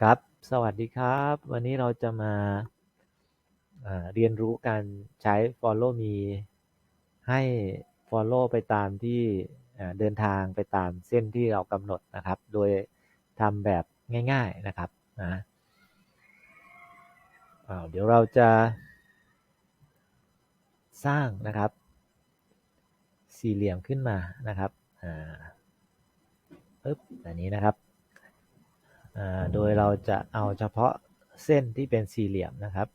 ครับ สวัสดีครับ วันนี้เราจะมาาเรียนรู้การใช้ follow me ให้ follow ไปตามที่เดินทางไปตามเส้นที่เรากำหนดนะครับ โดยทำแบบง่าย ๆนะครับนะเดี๋ยวเราจะสร้างนะครับ สี่เหลี่ยมขึ้นมานะครับอ่าปึ๊บอันนี้นะครับ โดยเราจะเอาเฉพาะเส้นที่เป็นสี่เหลี่ยมนะครับ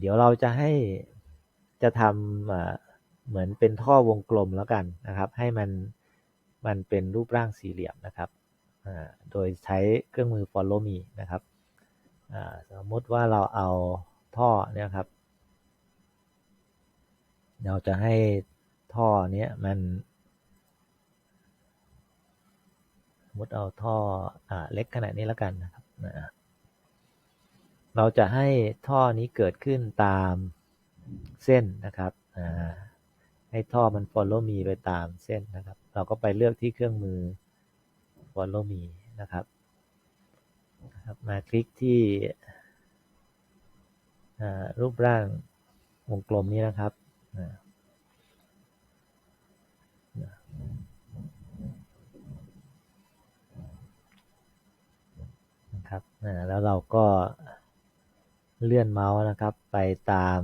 เดี๋ยวเราจะให้จะทำเหมือนเป็นท่อวงกลมแล้วกันนะครับ ให้มันมันเป็นรูปร่างสี่เหลี่ยมนะครับ โดยใช้เครื่องมือ follow me นะครับสมมติว่าเราเอาท่อเนี่ยครับ เราจะให้ท่อเนี้ยมัน สมมติเอาท่ออเล็กขนาดนี้แล้วกันนะครับนะเราจะให้ท่อนี้เกิดขึ้นตามเส้นนะครับให้ท่อมัน follow me ไปตามเส้นนะครับ เราก็ไปเลือกที่เครื่องมือ follow me นะครับนะครับ มาคลิกที่รูปร่างวงกลมนี้นะครับ นะครับแล้วเราก็เลื่อนเมาส์นะครับไปตาม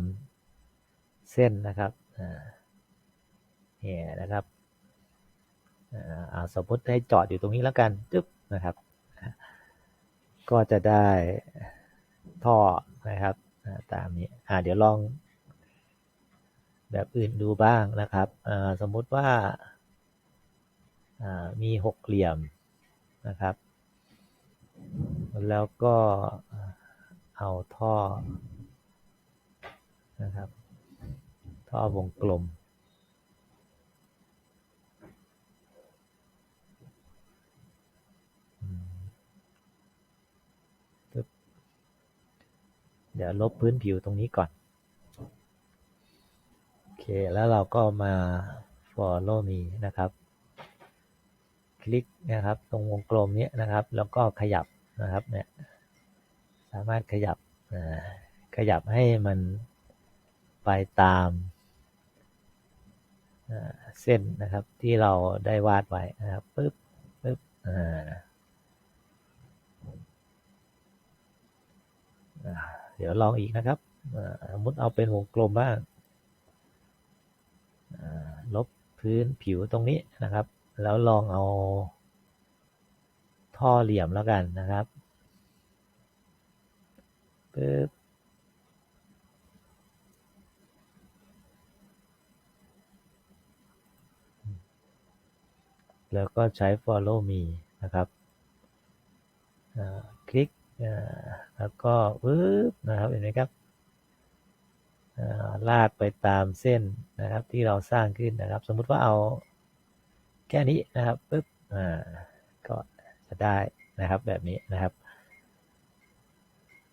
เส้นนะครับเนี่ยนะครับสมมติให้จอดอยู่ตรงนี้แล้วกันจึ๊บนะครับ ก็จะได้ท่อนะครับตามนี้อ่าเดี๋ยวลองแบบอื่นดูบ้างนะครับสมมุติว่าอ่ามีหกเหลี่ยมนะครับ แล้วก็เอาท่อนะครับท่อวงกลม เดี๋ยวลบพื้นผิวตรงนี้ก่อน โอเค แล้วเราก็มา follow me นะครับ คลิกนะครับ ตรงวงกลมนี้นะครับ แล้วก็ขยับ นะครับเนี่ยสามารถขยับขยับให้มันไปตามเส้นนะครับที่เราได้วาดไว้นะครับปึ๊บปึ๊บเดี๋ยวลองอีกนะครับสมมติเอาเป็นวงกลมบ้างลบพื้นผิวตรงนี้นะครับ แล้วลองเอา ท่อเหลี่ยมแล้วกันนะครับปึ๊บแล้วก็ใช้ follow me นะครับคลิกแล้วก็ปึ๊บนะครับเห็นไหมครับลากไปตามเส้นนะครับที่เราสร้างขึ้นนะครับ สมมุติว่าเอาแค่นี้นะครับปึ๊บอ่า ได้นะครับแบบนี้นะครับ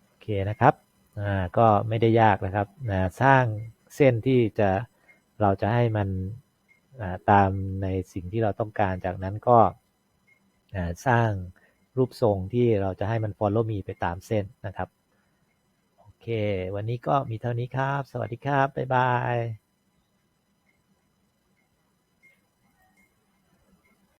โอเคนะครับอ่าก็ไม่ได้ยากนะครับนะสร้างเส้นที่จะเราจะให้มันตามในสิ่งที่เราต้องการจากนั้นก็สร้างรูปทรงที่เราจะให้มัน follow me ไปตามเส้นนะครับ โอเค วันนี้ก็มีเท่านี้ครับ สวัสดีครับ บ๊ายบาย